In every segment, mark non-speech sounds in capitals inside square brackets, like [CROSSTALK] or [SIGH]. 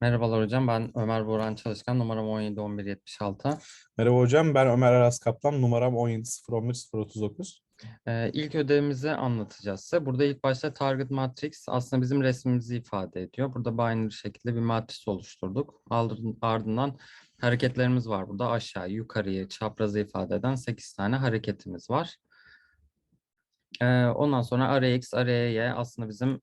Merhabalar hocam. Ben Ömer Boran Çalışkan. Numaram 171176. Merhaba hocam, ben Ömer Aras Kaplan, numaram 17011 Ee, ilk ödevimizi anlatacağız size. Burada ilk başta target matrix aslında bizim resmimizi ifade ediyor. Burada binary şekilde bir matris oluşturduk. Ardın- Ardından hareketlerimiz var. Burada aşağı, yukarıyı, çaprazı ifade eden 8 tane hareketimiz var. Ee, ondan sonra array x, array y aslında bizim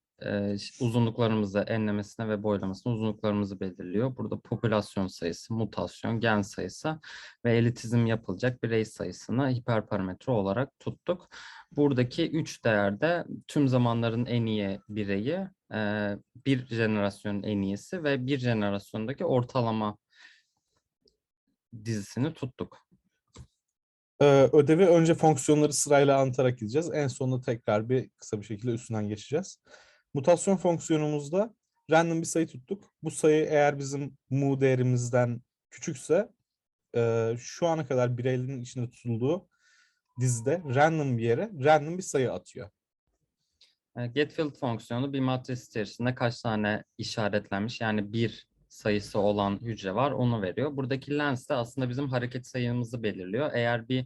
uzunluklarımızı, enlemesine ve boylamasına uzunluklarımızı belirliyor. Burada popülasyon sayısı, mutasyon, gen sayısı ve elitizm yapılacak birey sayısını hiperparametre olarak tuttuk. Buradaki üç değerde tüm zamanların en iyi bireyi, bir jenerasyonun en iyisi ve bir jenerasyondaki ortalama dizisini tuttuk. Ödevi önce fonksiyonları sırayla anlatarak gideceğiz. En sonunda tekrar bir kısa bir şekilde üstünden geçeceğiz. Mutasyon fonksiyonumuzda random bir sayı tuttuk. Bu sayı eğer bizim mu değerimizden küçükse e, şu ana kadar bireylerin içinde tutulduğu dizide random bir yere random bir sayı atıyor. E, Getfield fonksiyonu bir matris içerisinde kaç tane işaretlenmiş yani bir sayısı olan hücre var onu veriyor. Buradaki lens de aslında bizim hareket sayımızı belirliyor. Eğer bir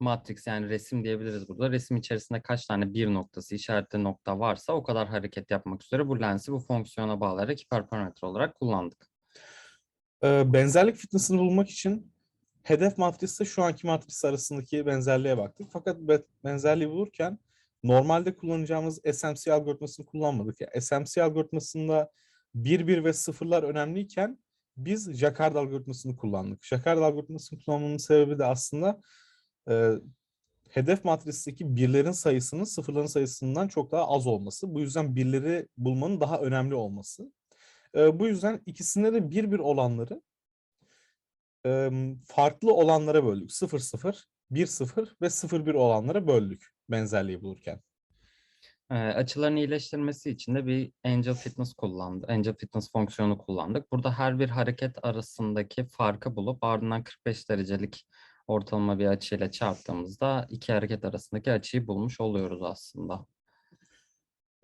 matrix yani resim diyebiliriz burada. Resim içerisinde kaç tane bir noktası işaretli nokta varsa o kadar hareket yapmak üzere bu lensi bu fonksiyona bağlayarak hiperparametre olarak kullandık. Ee, benzerlik fitnessini bulmak için hedef matrisle şu anki matris arasındaki benzerliğe baktık. Fakat be- benzerliği bulurken normalde kullanacağımız SMC algoritmasını kullanmadık. Yani SMC algoritmasında 1, 1 ve sıfırlar önemliyken biz Jacquard algoritmasını kullandık. Jacquard algoritmasını kullanmamın sebebi de aslında e, hedef matristeki birlerin sayısının sıfırların sayısından çok daha az olması. Bu yüzden birleri bulmanın daha önemli olması. E, bu yüzden ikisinde de bir bir olanları e, farklı olanlara böldük. 0 0, 1 0 ve 0 1 olanlara böldük benzerliği bulurken. E, açıların iyileştirmesi için de bir Angel Fitness kullandı. Angel Fitness fonksiyonu kullandık. Burada her bir hareket arasındaki farkı bulup ardından 45 derecelik ortalama bir açıyla çarptığımızda iki hareket arasındaki açıyı bulmuş oluyoruz aslında.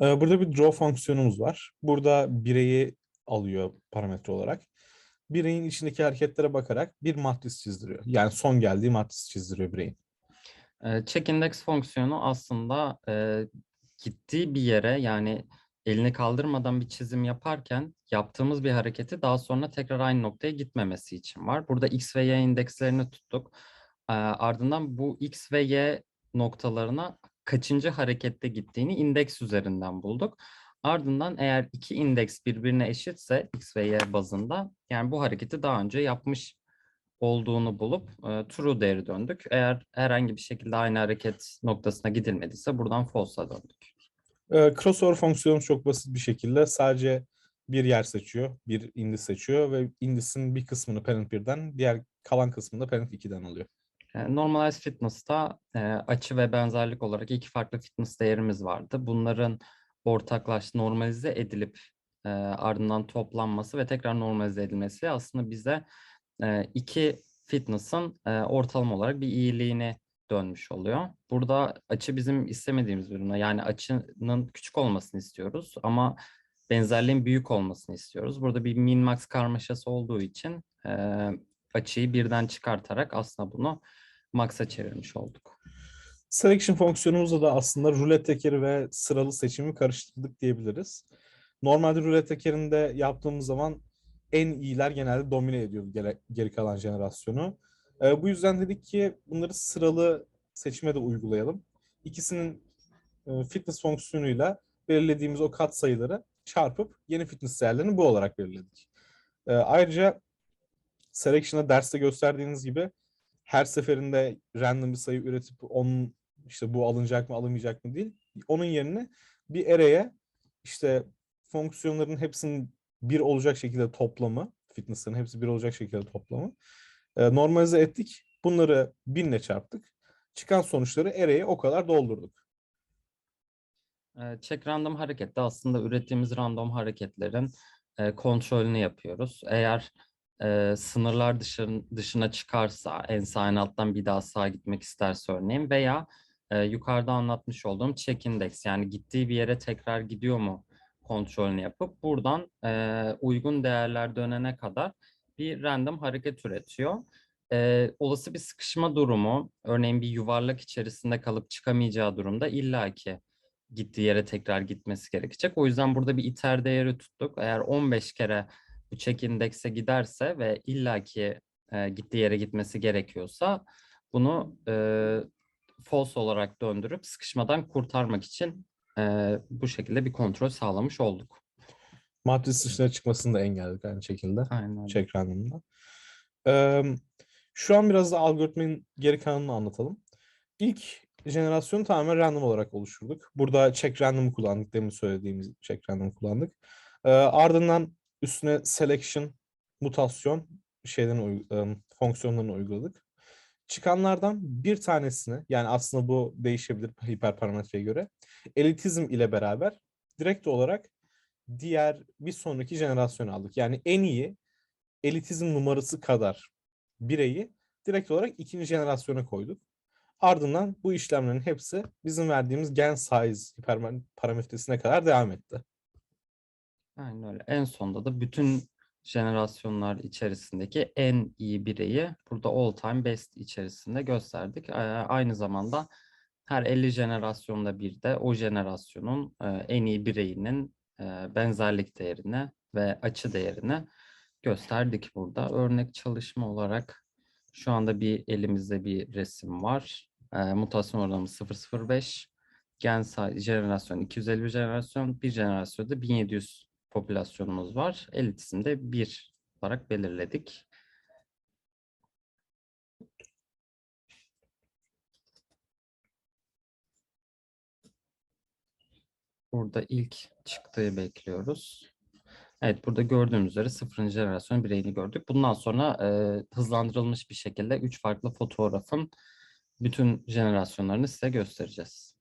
E, burada bir draw fonksiyonumuz var. Burada bireyi alıyor parametre olarak. Bireyin içindeki hareketlere bakarak bir matris çizdiriyor. Yani son geldiği matris çizdiriyor bireyin. E, check index fonksiyonu aslında e, gittiği bir yere yani elini kaldırmadan bir çizim yaparken yaptığımız bir hareketi daha sonra tekrar aynı noktaya gitmemesi için var. Burada x ve y indekslerini tuttuk. Ardından bu x ve y noktalarına kaçıncı harekette gittiğini indeks üzerinden bulduk. Ardından eğer iki indeks birbirine eşitse x ve y bazında yani bu hareketi daha önce yapmış olduğunu bulup e, true değeri döndük. Eğer herhangi bir şekilde aynı hareket noktasına gidilmediyse buradan false'a döndük. E, crossover fonksiyonu çok basit bir şekilde sadece bir yer seçiyor, bir indis seçiyor ve indisin bir kısmını parent 1'den, diğer kalan kısmını da parent 2'den alıyor. E, Normalized fitness'ta açı ve benzerlik olarak iki farklı fitness değerimiz vardı. Bunların ortaklaş normalize edilip ardından toplanması ve tekrar normalize edilmesi aslında bize iki fitness'ın ortalama olarak bir iyiliğini dönmüş oluyor. Burada açı bizim istemediğimiz ürüne yani açının küçük olmasını istiyoruz ama benzerliğin büyük olmasını istiyoruz. Burada bir min max karmaşası olduğu için açıyı birden çıkartarak aslında bunu max'a çevirmiş olduk. Selection fonksiyonumuzda da aslında rulet tekeri ve sıralı seçimi karıştırdık diyebiliriz. Normalde rulet tekerinde yaptığımız zaman en iyiler genelde domine ediyor gere- geri kalan jenerasyonu. Ee, bu yüzden dedik ki bunları sıralı seçime de uygulayalım. İkisinin e, fitness fonksiyonuyla belirlediğimiz o kat sayıları çarpıp yeni fitness değerlerini bu olarak belirledik. Ee, ayrıca selection'da derste gösterdiğiniz gibi her seferinde random bir sayı üretip onun işte bu alınacak mı alınmayacak mı değil. Onun yerine bir array'e işte fonksiyonların hepsinin bir olacak şekilde toplamı, fitness'ların hepsi bir olacak şekilde toplamı e, normalize ettik. Bunları binle çarptık. Çıkan sonuçları array'e o kadar doldurduk. E, Check random harekette aslında ürettiğimiz random hareketlerin e, kontrolünü yapıyoruz. Eğer e, sınırlar dışın, dışına çıkarsa, en sağ en alttan bir daha sağa gitmek isterse örneğin veya e, yukarıda anlatmış olduğum check index yani gittiği bir yere tekrar gidiyor mu kontrolünü yapıp buradan e, uygun değerler dönene kadar bir random hareket üretiyor. E, olası bir sıkışma durumu, örneğin bir yuvarlak içerisinde kalıp çıkamayacağı durumda illaki gittiği yere tekrar gitmesi gerekecek. O yüzden burada bir iter değeri tuttuk. Eğer 15 kere bu check index'e giderse ve illaki e, gittiği yere gitmesi gerekiyorsa bunu e, false olarak döndürüp sıkışmadan kurtarmak için e, bu şekilde bir kontrol sağlamış olduk. Matris dışına çıkmasını da engelledik aynı şekilde. Aynen. Check random'da. Ee, şu an biraz da algoritmanın geri kalanını anlatalım. İlk jenerasyonu tamamen random olarak oluşturduk. Burada check random'ı kullandık. Demin söylediğimiz check random'ı kullandık. Ee, ardından üstüne selection, mutasyon şeylerini, uy- ım, fonksiyonlarını uyguladık. Çıkanlardan bir tanesini yani aslında bu değişebilir [LAUGHS] hiperparametreye göre elitizm ile beraber direkt olarak diğer bir sonraki jenerasyonu aldık. Yani en iyi elitizm numarası kadar bireyi direkt olarak ikinci jenerasyona koyduk. Ardından bu işlemlerin hepsi bizim verdiğimiz gen size hiperparametresine kadar devam etti. Aynen öyle. En sonda da bütün jenerasyonlar içerisindeki en iyi bireyi burada all time best içerisinde gösterdik. Ee, Aynı zamanda her 50 jenerasyonda bir de o jenerasyonun e, en iyi bireyinin e, benzerlik değerini ve açı değerini gösterdik burada. Örnek çalışma olarak şu anda bir elimizde bir resim var. E, mutasyon oranımız 005. Gen jenerasyon 250 jenerasyon, bir jenerasyonda 1700 popülasyonumuz var. Elitizmde 1 olarak belirledik. Burada ilk çıktığı bekliyoruz. Evet burada gördüğünüz üzere 0. jenerasyon bireyini gördük. Bundan sonra e, hızlandırılmış bir şekilde 3 farklı fotoğrafın bütün jenerasyonlarını size göstereceğiz.